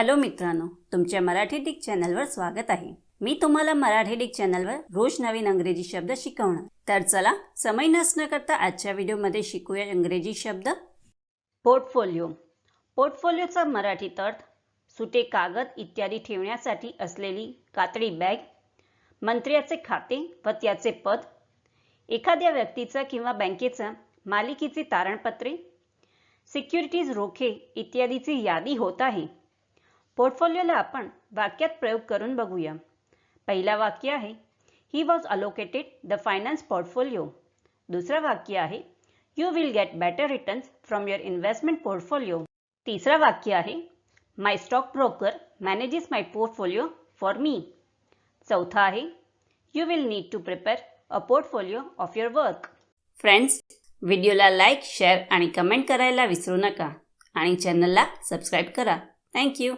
Hello मित्रांनो तुमच्या Marathi Dick चॅनलवर स्वागत आहे. मी तुम्हाला मराठी डिक चॅनलवर रोज नवीन अंग्रेजी शब्द शिकवणार. तर चला समय नसणं करता आजच्या व्हिडिओमध्ये शिकूया इंग्रजी शब्द. पोर्टफोलिओ. पोर्टफोलिओचा मराठीत अर्थ सुटे कागद इत्यादी ठेवण्यासाठी असलेली कातडी बॅग मंत्र्याचे खाते व त्याचे पद एखाद्या व्यक्तीचं किंवा बँकेचं मालिकीचे तारणपत्रे सिक्युरिटीज रोखे इत्यादीची यादी होत आहे. पोर्टफोलिओला आपण वाक्यात प्रयोग करून बघूया. पहिला वाक्य आहे he was allocated the finance portfolio दुसरं वाक्य आहे you will get better returns from your investment portfolio तिसरं वाक्य आहे my stock broker manages my portfolio for me चौथा आहे you will need to prepare a portfolio of your work friends व्हिडिओला like share आणि कमेंट करायला विसरू नका आणि चॅनलला सबस्क्राईब करा. थँक्यू